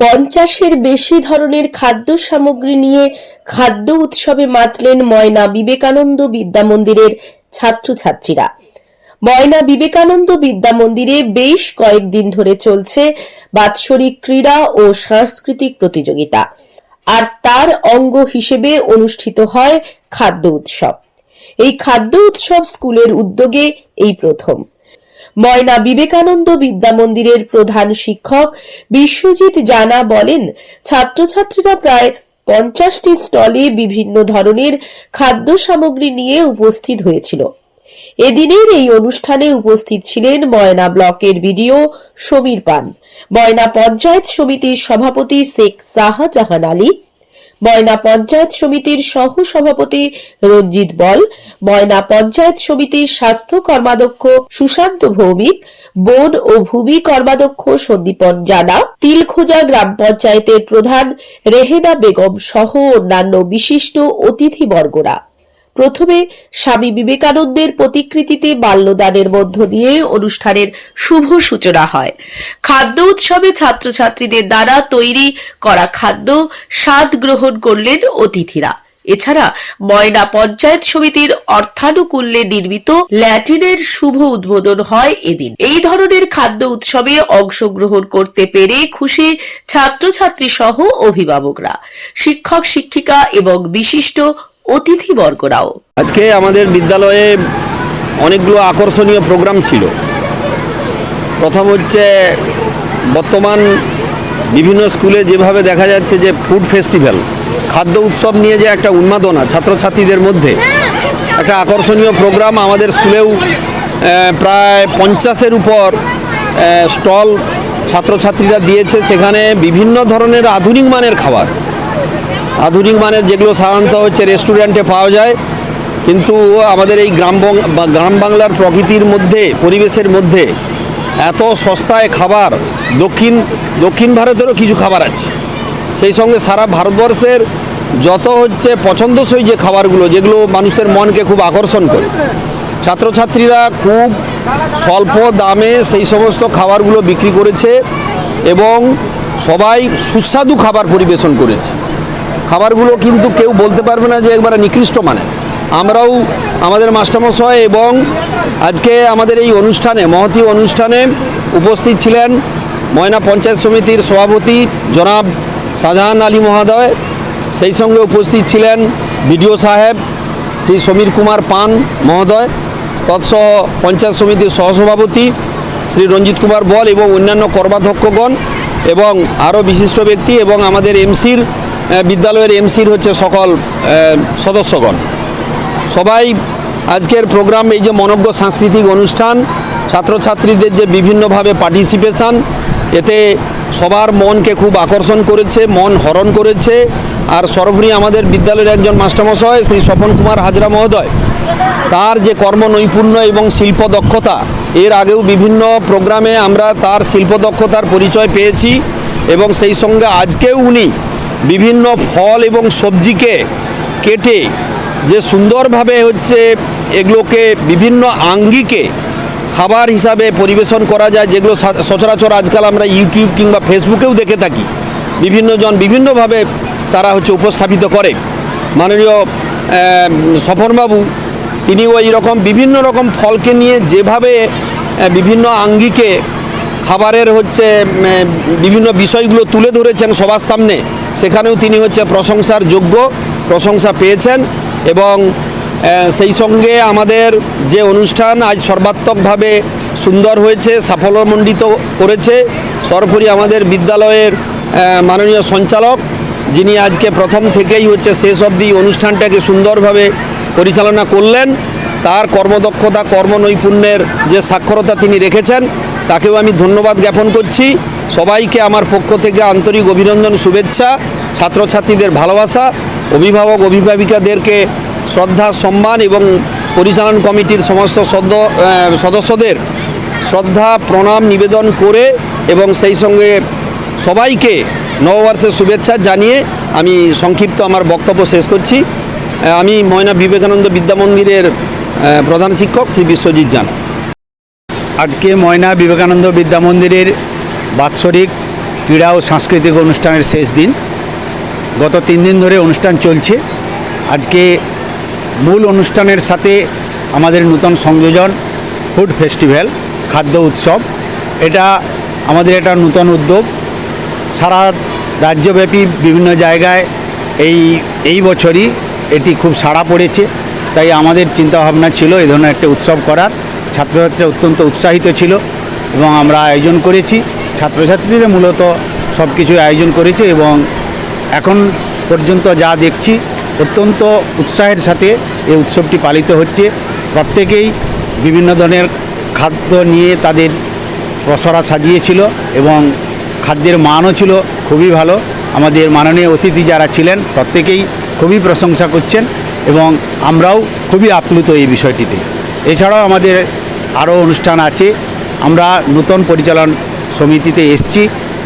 পঞ্চাশের বেশি ধরনের খাদ্য সামগ্রী নিয়ে খাদ্য উৎসবে মাতলেন ময়না বিবেকানন্দ বিদ্যা মন্দিরের ছাত্রছাত্রীরা। ময়না বিবেকানন্দ বিদ্যা মন্দিরে বেশ কয়েকদিন ধরে চলছে বাৎসরিক ক্রীড়া ও সাংস্কৃতিক প্রতিযোগিতা। আর তার অঙ্গ হিসেবে অনুষ্ঠিত হয় খাদ্য উৎসব। এই খাদ্য উৎসব স্কুলের উদ্যোগে এই প্রথম। ময়না বিবেকানন্দ বিদ্যা মন্দিরের প্রধান শিক্ষক বিশ্বজিৎ জানা বলেন, ছাত্রছাত্রীরা প্রায় পঞ্চাশটি স্টলে বিভিন্ন ধরনের খাদ্য সামগ্রী নিয়ে উপস্থিত হয়েছিল। এদিনের এই অনুষ্ঠানে উপস্থিত ছিলেন ময়না ব্লকের বিডিও সমীর পান। ময়না পঞ্চায়েত সমিতির সভাপতি শেখ শাহজাহান আলী ময়না পঞ্চায়েত সমিতির সহ সভাপতি রঞ্জিত বল, ময়না পঞ্চায়েত সমিতির স্বাস্থ্য কর্মাধ্যক্ষ সুশান্ত ভৌমিক, বন ও ভূমি কর্মাধ্যক্ষ সন্দীপন জানা, তিলখোজা গ্রাম পঞ্চায়েতের প্রধান রেহেনা বেগম সহ অন্যান্য বিশিষ্ট অতিথিবর্গরা। প্রথমে স্বামী বিবেকানন্দের প্রতিকৃতিতে বাল্যদানের মধ্য দিয়ে অনুষ্ঠানের শুভ সূচনা হয়। খাদ্য উৎসবে ছাত্রছাত্রীদের দ্বারা তৈরি করা খাদ্য স্বাদ গ্রহণ করলেন অতিথিরা। এছাড়া ময়না পঞ্চায়েত সমিতির অর্থানুকূল্যে নির্মিত ল্যাটিনের শুভ উদ্বোধন হয় এদিন। এই ধরনের খাদ্য উৎসবে অংশগ্রহণ করতে পেরে খুশি ছাত্রছাত্রী সহ অভিভাবকরা। শিক্ষক, শিক্ষিকা এবং বিশিষ্ট অতিথিবর্গরাও। আজকে আমাদের বিদ্যালয়ে অনেকগুলো আকর্ষণীয় প্রোগ্রাম ছিল। প্রথম হচ্ছে বর্তমান বিভিন্ন স্কুলে যেভাবে দেখা যাচ্ছে যে ফুড ফেস্টিভ্যাল, খাদ্য উৎসব নিয়ে যে একটা উন্মাদনা ছাত্রছাত্রীদের মধ্যে, একটা আকর্ষণীয় প্রোগ্রাম আমাদের স্কুলেও প্রায় পঞ্চাশের উপর স্টল ছাত্রছাত্রীরা দিয়েছে। সেখানে বিভিন্ন ধরনের আধুনিক মানের খাবার আধুনিক মানের যেগুলো সাধারণত হচ্ছে রেস্টুরেন্টে পাওয়া যায়, কিন্তু আমাদের এই গ্রাম গ্রাম বাংলার প্রকৃতির মধ্যে, পরিবেশের মধ্যে এত সস্তায় খাবার, দক্ষিণ দক্ষিণ ভারতেরও কিছু খাবার আছে। সেই সঙ্গে সারা ভারতবর্ষের যত হচ্ছে পছন্দসই যে খাবারগুলো, যেগুলো মানুষের মনকে খুব আকর্ষণ করে। ছাত্রছাত্রীরা খুব স্বল্প দামে সেই সমস্ত খাবারগুলো বিক্রি করেছে এবং সবাই সুস্বাদু খাবার পরিবেশন করেছে। খাবারগুলো কিন্তু কেউ বলতে পারবে না যে একবারে নিকৃষ্ট মানে আমরাও আমাদের মাস্টারমশাই এবং আজকে আমাদের এই অনুষ্ঠানে, মহতি অনুষ্ঠানে উপস্থিত ছিলেন ময়না পঞ্চায়েত সমিতির সভাপতি জনাব শাহজাহান আলী মহোদয়, সেই সঙ্গে উপস্থিত ছিলেন বিডিও সাহেব শ্রী সমীর কুমার পান মহোদয়, তৎসহ পঞ্চায়েত সমিতির সহসভাপতি শ্রী রঞ্জিত কুমার বল এবং অন্যান্য কর্মাধ্যক্ষগণ এবং আরও বিশিষ্ট ব্যক্তি এবং আমাদের এমসির বিদ্যালয়ের এমসির হচ্ছে সকল সদস্যগণ। সবাই আজকের প্রোগ্রাম, এই যে মনজ্ঞ সাংস্কৃতিক অনুষ্ঠান, ছাত্রছাত্রীদের যে বিভিন্নভাবে পার্টিসিপেশন এতে সবার মনকে খুব আকর্ষণ করেছে, মন হরণ করেছে। আর সর্বোপরি আমাদের বিদ্যালয়ের একজন মাস্টারমশাই, শ্রী স্বপন কুমার হাজরা মহোদয়, তার যে কর্ম নৈপুণ্য এবং শিল্প দক্ষতা, এর আগেও বিভিন্ন প্রোগ্রামে আমরা তার শিল্প দক্ষতার পরিচয় পেয়েছি এবং সেই সঙ্গে আজকেও উনি বিভিন্ন ফল এবং সবজিকে কেটে যে সুন্দরভাবে হচ্ছে এগুলোকে বিভিন্ন আঙ্গিকে খাবার হিসাবে পরিবেশন করা যায়, যেগুলো সচরাচর আজকাল আমরা ইউটিউব কিংবা ফেসবুকেও দেখে থাকি। বিভিন্নজন বিভিন্নভাবে তারা হচ্ছে উপস্থাপিত করে। মাননীয় সফরবাবু তিনিও এইরকম বিভিন্ন রকম ফলকে নিয়ে যেভাবে বিভিন্ন আঙ্গিকে খাবারের হচ্ছে বিভিন্ন বিষয়গুলো তুলে ধরেছেন সবার সামনে সেখানেও তিনি হচ্ছে প্রশংসার যোগ্য, প্রশংসা পেয়েছেন এবং সেই সঙ্গে আমাদের যে অনুষ্ঠান আজ সর্বাত্মকভাবে সুন্দর হয়েছে, সাফল্যমণ্ডিত করেছে, সর্বোপরি আমাদের বিদ্যালয়ের মাননীয় সঞ্চালক, যিনি আজকে প্রথম থেকেই হচ্ছে শেষ অবধি অনুষ্ঠানটাকে সুন্দরভাবে পরিচালনা করলেন। তার কর্মদক্ষতা, কর্মনৈপুণ্যের যে সাক্ষরতা তিনি রেখেছেন, তাকেও আমি ধন্যবাদ জ্ঞাপন করছি। সবাইকে আমার পক্ষ থেকে আন্তরিক অভিনন্দন, শুভেচ্ছা, ছাত্রছাত্রীদের ভালোবাসা, অভিভাবক, অভিভাবিকাদেরকে শ্রদ্ধা, সম্মান এবং পরিচালন কমিটির সমস্ত সদস্যদের শ্রদ্ধা, প্রণাম, নিবেদন করে এবং সেই সঙ্গে সবাইকে নববর্ষের শুভেচ্ছা জানিয়ে আমি সংক্ষিপ্ত আমার বক্তব্য শেষ করছি। আমি ময়না বিবেকানন্দ বিদ্যা মন্দিরের প্রধান শিক্ষক শ্রী বিশ্বজিৎ জানা। আজকে ময়না বিবেকানন্দ বিদ্যা মন্দিরের বাৎসরিক ক্রীড়া ও সাংস্কৃতিক অনুষ্ঠানের শেষ দিন। গত তিন দিন ধরে অনুষ্ঠান চলছে। আজকে মূল অনুষ্ঠানের সাথে আমাদের নূতন সংযোজন ফুড ফেস্টিভ্যাল, খাদ্য উৎসব। এটা আমাদের একটা নূতন উদ্যোগ। সারা রাজ্যব্যাপী বিভিন্ন জায়গায় এই এই বছরই এটি খুব সাড়া পড়েছে। তাই আমাদের চিন্তাভাবনা ছিল এই ধরনের একটা উৎসব করার। ছাত্রছাত্রীরা অত্যন্ত উৎসাহিত ছিল এবং আমরা আয়োজন করেছি। ছাত্রছাত্রীরা মূলত সব কিছু আয়োজন করেছে এবং এখন পর্যন্ত যা দেখছি, অত্যন্ত উৎসাহের সাথে এই উৎসবটি পালিত হচ্ছে। প্রত্যেকেই বিভিন্ন ধরনের খাদ্য নিয়ে তাদের রসরা সাজিয়েছিল এবং খাদ্যের মানও ছিল খুবই ভালো। আমাদের মাননীয় অতিথি যারা ছিলেন, প্রত্যেকেই খুবই প্রশংসা করছেন এবং আমরাও খুবই আপ্লুত এই বিষয়টিতে। এছাড়াও আমাদের আরও অনুষ্ঠান আছে। আমরা নূতন পরিচালন সমিতিতে এসছি।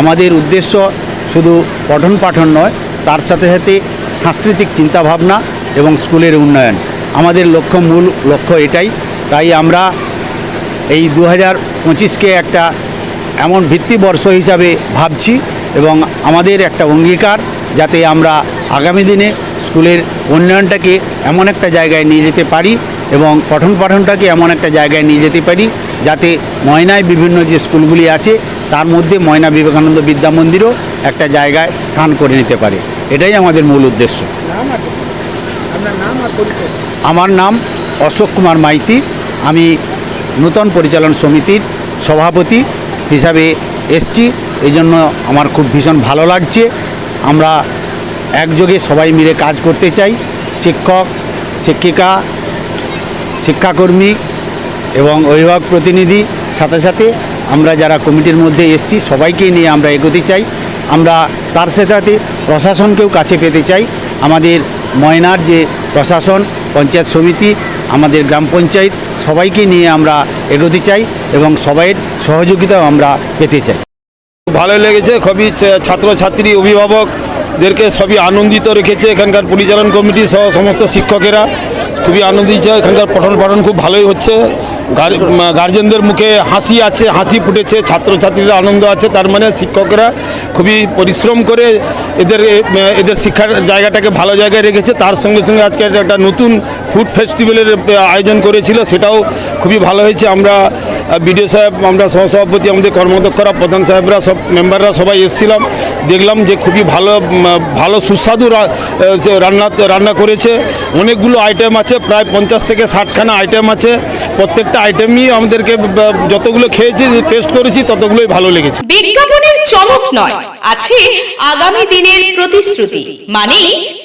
আমাদের উদ্দেশ্য শুধু পঠন পাঠন নয়, তার সাথে সাথে সাংস্কৃতিক চিন্তাভাবনা এবং স্কুলের উন্নয়ন। আমাদের লক্ষ্য মূল লক্ষ্য এটাই। তাই আমরা এই দু হাজার পঁচিশকে একটা এমন ভিত্তিবর্ষ হিসাবে ভাবছি এবং আমাদের একটা অঙ্গীকার যাতে আমরা আগামী দিনে স্কুলের উন্নয়নটাকে এমন একটা জায়গায় নিয়ে যেতে পারি এবং পঠন পাঠনটাকে এমন একটা জায়গায় নিয়ে যেতে পারি যাতে ময়নায় বিভিন্ন যে স্কুলগুলি আছে তার মধ্যে ময়না বিবেকানন্দ বিদ্যা মন্দিরও একটা জায়গায় স্থান করে নিতে পারে। এটাই আমাদের মূল উদ্দেশ্য। আমার নাম অশোক কুমার মাইতি। আমি নূতন পরিচালন সমিতির সভাপতি হিসাবে এসছি। এই জন্য আমার খুব ভীষণ ভালো লাগছে। আমরা একযোগে সবাই মিলে কাজ করতে চাই। শিক্ষক শিক্ষিকা শিক্ষাকর্মী এবং অভিভাবক প্রতিনিধি সাথে সাথে আমরা যারা কমিটির মধ্যে এসছি, সবাইকে নিয়ে আমরা এগোতে চাই। আমরা তার সাথে প্রশাসনকেও কাছে পেতে চাই। আমাদের ময়নার যে প্রশাসন, পঞ্চায়েত সমিতি, আমাদের গ্রাম পঞ্চায়েত, সবাইকে নিয়ে আমরা এগোতে চাই এবং সবাইয়ের সহযোগিতাও আমরা পেতে চাই। ভালো লেগেছে, খুবই ছাত্রছাত্রী, অভিভাবকদেরকে সবই আনন্দিত রেখেছে এখানকার পরিচালন কমিটি সহ সমস্ত শিক্ষকেরা। খুবই আনন্দিত, এখানকার পঠন পাঠন খুব ভালোই হচ্ছে। গার্জেনদের মুখে হাসি আছে, হাসি ফুটেছে ছাত্রছাত্রীরা আনন্দ আছে, তার মানে শিক্ষকরা খুবই পরিশ্রম করে এদের এদের শিক্ষার জায়গাটাকে ভালো জায়গায় রেখেছে। তার সঙ্গে সঙ্গে আজকে একটা নতুন ফুড ফেস্টিভ্যালের আয়োজন করেছিল, সেটাও খুবই ভালো হয়েছে। আমরা বিডিও সাহেব, আমরা সহসভাপতি, আমাদের কর্মদক্ষরা, প্রধান সাহেবরা, সব মেম্বাররা সবাই এসেছিলাম। দেখলাম যে খুবই ভালো ভালো সুস্বাদু রান্না রান্না করেছে। অনেকগুলো আইটেম আছে, প্রায় পঞ্চাশ থেকে ষাটখানা আইটেম আছে। প্রত্যেকটা আইটেমই আমাদেরকে যতগুলো খেয়েছি টেস্ট করেছি, ততগুলোই ভালো লেগেছে। বিজ্ঞাপনের চমক নয়, আছে আগামী দিনের প্রতিশ্রুতি মানে